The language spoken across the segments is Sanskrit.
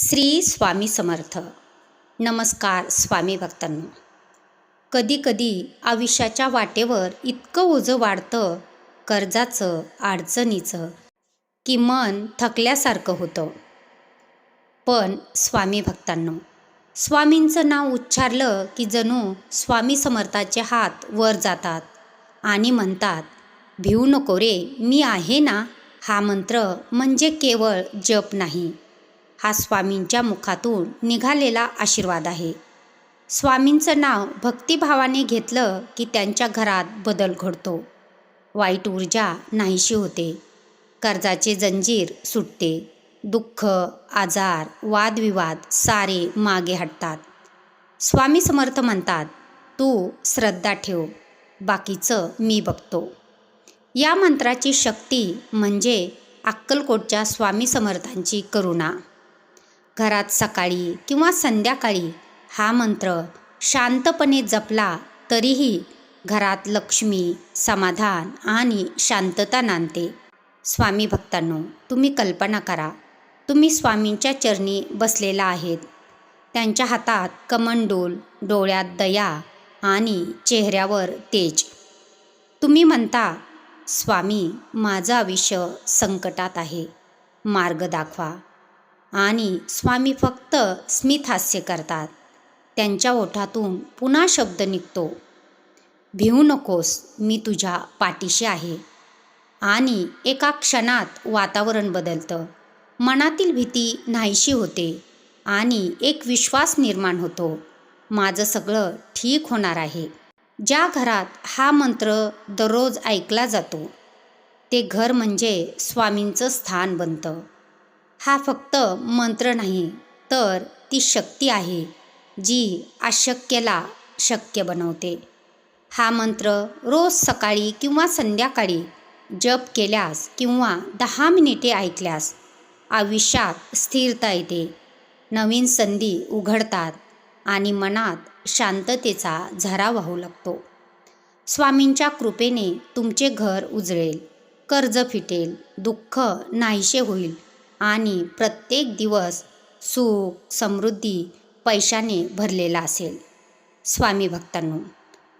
श्री स्वामी समर्थ. नमस्कार स्वामी भक्तांनो. कधीकधी आयुष्याच्या वाटेवर इतकं ओझं वाढतं कर्जाचं अडचणीचं की मन थकल्यासारखं होतं. पण स्वामी भक्तांनो स्वामींचं नाव उच्चारलं की जणू स्वामी समर्थाचे हात वर जातात आणि म्हणतात भिवू नको रे मी आहे ना? हा मंत्र म्हणजे केवळ जप नाही. हा स्वामींच्या मुखातून निघालेला आशीर्वाद आहे. स्वामींचं नाव भक्तिभावाने घेतलं की त्यांच्या घरात बदल घडतो. वाईट ऊर्जा नाहीशी होते. कर्जाचे जंजीर सुटते. दुःख आजार वादविवाद सारे मागे हटतात. स्वामी समर्थ म्हणतात तू श्रद्धा ठेव बाकीचं मी बघतो. या मंत्राची शक्ती म्हणजे अक्कलकोटच्या स्वामी समर्थांची करुणा. घरात सकाळी किंवा संध्याकाळी हा मंत्र शांतपणे जपला तरीही घरात लक्ष्मी समाधान आणि शांतता नांदते. स्वामी भक्तांनो तुम्ही कल्पना करा. तुम्ही स्वामींच्या चरणी बसलेला आहेत. त्यांच्या हातात कमंडोल डोळ्यात दया आणि चेहऱ्यावर तेज. तुम्ही म्हणता स्वामी माझं आयुष्य संकटात आहे. मार्ग दाखवा. आणि स्वामी फक्त स्मितहास्य करतात. त्यांच्या ओठातून पुन्हा शब्द निघतो. भिवू नकोस मी तुझ्या पाठीशी आहे. आणि एका क्षणात वातावरण बदलतं. मनातील भीती नाहीशी होते आणि एक विश्वास निर्माण होतो. माझं सगळं ठीक होणार आहे. ज्या घरात हा मंत्र दररोज ऐकला जातो ते घर म्हणजे स्वामींचं स्थान बनतं. हा फक्त मंत्र नाही तर ती शक्ती आहे जी अशक्यला शक्य बनवते. हा मंत्र रोज सकाळी किंवा संध्याकाळी जप केल्यास किंवा दहा मिनिटे ऐकल्यास आयुष्यात स्थिरता येते. नवीन संधी उघडतात आणि मनात शांततेचा झरा वाहू लागतो. स्वामींच्या कृपेने तुमचे घर उजळेल कर्ज फिटेल दुःख नाहीसे होईल आणि प्रत्येक दिवस सुख समृद्धी पैशाने भरलेला असेल. स्वामी भक्तांनो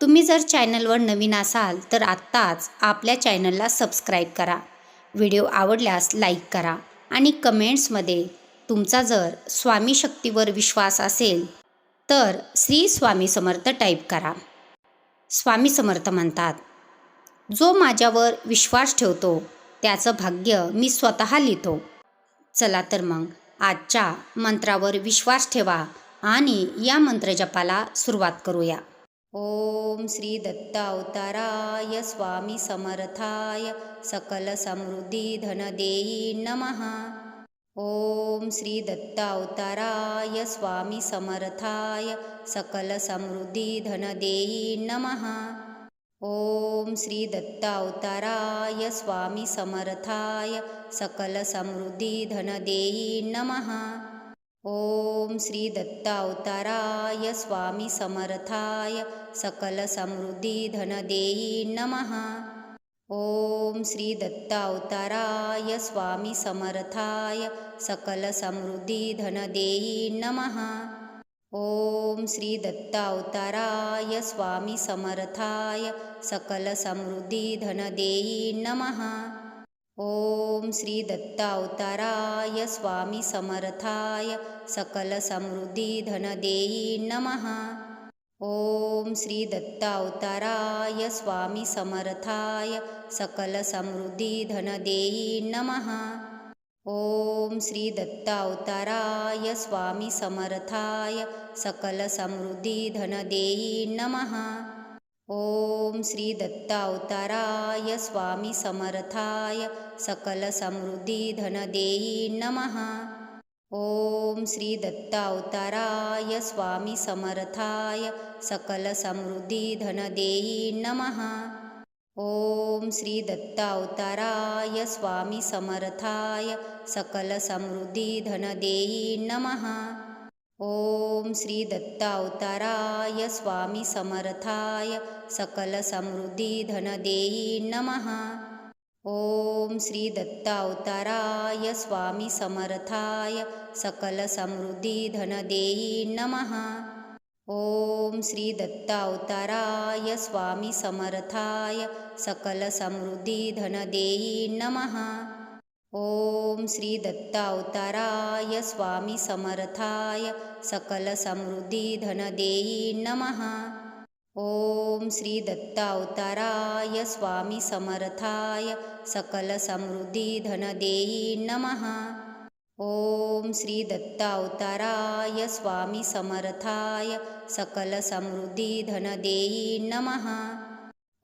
तुम्ही जर चॅनलवर नवीन असाल तर आत्ताच आपल्या चॅनलला सबस्क्राईब करा. व्हिडिओ आवडल्यास लाईक करा आणि कमेंट्समध्ये तुमचा जर स्वामी शक्तीवर विश्वास असेल तर श्री स्वामी समर्थ टाईप करा. स्वामी समर्थ म्हणतात जो माझ्यावर विश्वास ठेवतो त्याचं भाग्य मी स्वतः लिहितो. चला तर मग आजच्या मंत्रावर विश्वास ठेवा आणि या मंत्रजपाला सुरुवात करूया. ओम श्री दत्त अवताराय स्वामी समर्थाय सकल समृद्धी धन देई नमः. ओम श्री दत्तावताराय स्वामी समर्थाय सकल समृद्धी धन देई नमः ओम श्री दत्तावताराय स्वामी समर्थाय सकल समृद्धी धन देई नमः। ओम श्री दत्तावताराय स्वामी समर्थाय सकल समृद्धी धन देई नमः। ओम श्री दत्तावताराय स्वामी समर्थाय सकल समृद्धी धन देई नमः। ओम श्री दत्तावताराय स्वामी समर्थाय नमः। ओम श्री दत्तावताराय स्वामी नमः। ओम श्री दत्तावताराय स्वामी समर्थाय नमः। ओम श्री दत्तावताराय स्वामी समर्थाय सकल समृद्धी धन देई नमः। ओम श्री दत्तावताराय स्वामी समर्थाय सकल समृद्धी धन देई नमः। ओम श्री दत्तावताराय स्वामी समर्थाय सकल नमः। ओम श्री दत्तावताराय स्वामी समर्थाय सकल समृद्धी धन देई नमः ओम श्री दत्तावताराय स्वामी समर्थाय सकल समृद्धी धन देई नमः। ॐ श्री दत्तावताराय स्वामी समर्थाय सकलसमृद्धिधनदेयी नमः। ॐ श्री दत्तावताराय स्वामी समर्थाय सकलसमृद्धिधनदेयी नमः ॐ श्री दत्तावताराय स्वामी समर्थाय नमः। ॐ श्री दत्तावताराय स्वामी समर्थाय सकलसमृद्धिधनदेयी नमः। ॐ श्री दत्तावताराय स्वामी समर्थाय सकलसमृद्धिधनदेयी नमः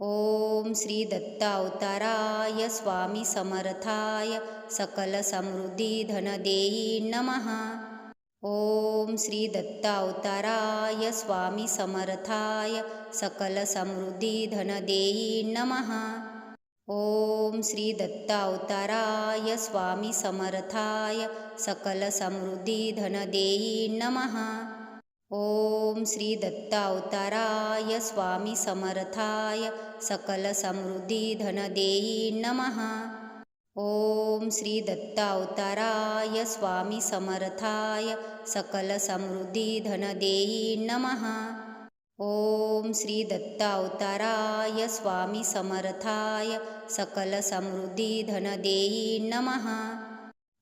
ॐ श्री दत्तावताराय स्वामी समर्थाय सकलसमृद्धिधनदेयी नमः। ॐ श्री दत्तावताराय स्वामी समर्थाय सकलसमृद्धिधनदेयी नमः। ॐ श्री दत्तावताराय स्वामी समर्थाय सकलसमृद्धिधनदेयी नमः ॐ श्री दत्तावताराय स्वामी समर्थाय सकलसमृद्धिधनदेयी नमः। ॐ श्री दत्तावताराय स्वामी समर्थाय सकलसमृद्धिधनदेयी नमः। ॐ श्री दत्तावताराय स्वामी समर्थाय सकलसमृद्धिधनदेयी नमः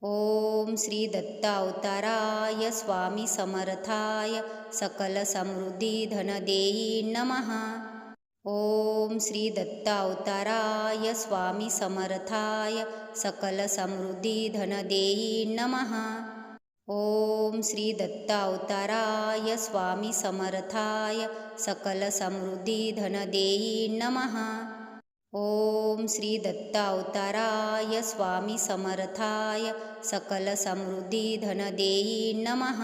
ॐ श्री दत्तावताराय स्वामी समर्थाय सकलसमृद्धिधनदेयी नमः। ॐ श्री दत्तावताराय स्वामी समर्थाय सकलसमृद्धिधनदेयी नमः। ॐ श्री दत्तावताराय स्वामी समर्थाय सकलसमृद्धिधनदेयी नमः ॐ श्री दत्तावताराय स्वामी समर्थाय सकलसमृद्धिधनदेयी नमः।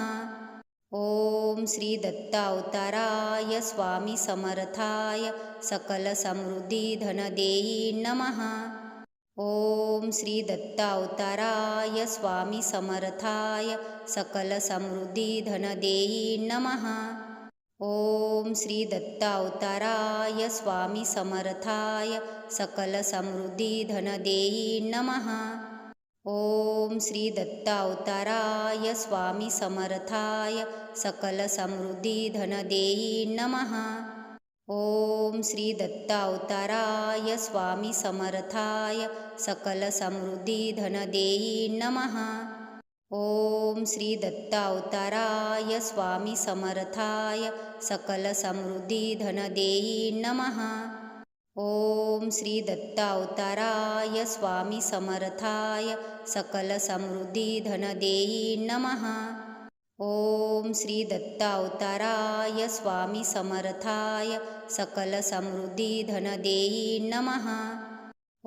ॐ श्री दत्तावताराय स्वामी समर्थाय सकलसमृद्धिधनदेयी नमः। ॐ श्री दत्तावताराय स्वामी समर्थाय सकलसमृद्धिधनदेयी नमः ॐ श्री दत्तावताराय स्वामी समर्थाय सकलसमृद्धिधनदेयी नमः। ॐ श्री दत्तावताराय स्वामी समर्थाय सकलसमृद्धिधनदेयी नमः। ॐ श्री दत्तावताराय स्वामी समर्थाय सकलसमृद्धिधनदेयी नमः ॐ श्री दत्तावताराय स्वामी समर्थाय सकलसमृद्धिधनदेयी नमः। ॐ श्री दत्तावताराय स्वामी समर्थाय सकलसमृद्धिधनदेयी नमः। ॐ श्री दत्तावताराय स्वामी समर्थाय सकलसमृद्धिधनदेयी नमः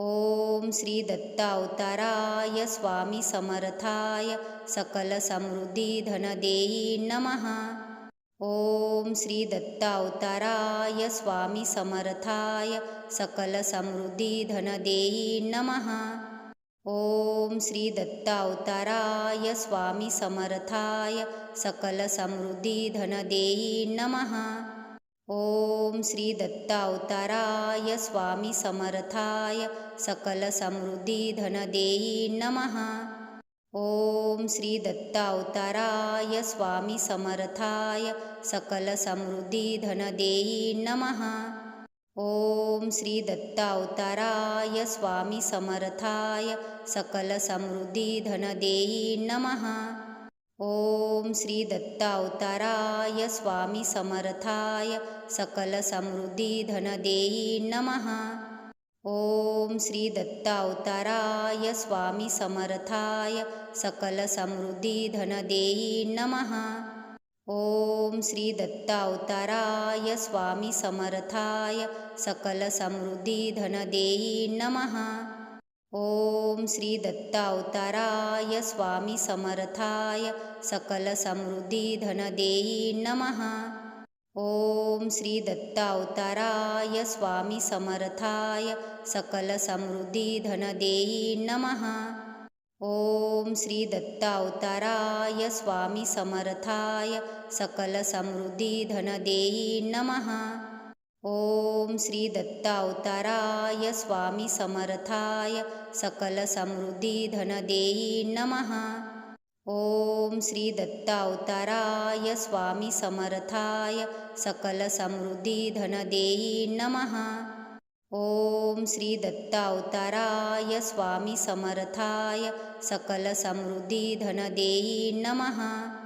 ॐ श्री दत्तावताराय स्वामी समर्थाय सकलसमृद्धिधनदेयी नमः। ॐ श्री दत्तावताराय स्वामी समर्थाय सकलसमृद्धिधनदेयी नमः। ॐ श्री दत्तावताराय स्वामी समर्थाय सकलसमृद्धिधनदेयी नमः ॐ श्री दत्तावताराय स्वामी समर्थाय सकलसमृद्धिधनदेयी नमः। ॐ श्री दत्तावताराय स्वामी समर्थाय सकलसमृद्धिधनदेयी नमः। ॐ श्री दत्तावताराय स्वामी समर्थाय सकलसमृद्धिधनदेयी नमः। ॐ श्री दत्तावताराय स्वामी समर्थाय सकलसमृद्धिधनदेयी नमः। ॐ श्री दत्तावताराय स्वामी समर्थाय सकलसमृद्धिधनदेयी नमः। ॐ श्री दत्तावताराय स्वामी समर्थाय सकलसमृद्धिधनदेयी नमः। ॐ श्री दत्तावताराय स्वामी समर्थाय सकलसमृद्धिधनदेयी नमः ॐ श्री दत्तावताराय स्वामी समर्थाय सकलसमृद्धिधनदेयी नमः। ॐ श्री दत्तावताराय स्वामी समर्थाय सकलसमृद्धिधनदेयी नमः। ॐ श्री दत्तावताराय स्वामी समर्थाय सकलसमृद्धिधनदेयी नमः। ॐ श्री दत्तावताराय स्वामी समर्थाय सकलसमृद्धिधनदेयी नमः। ॐ श्री दत्तावताराय स्वामी समर्थाय सकलसमृद्धिधनदेयी नमः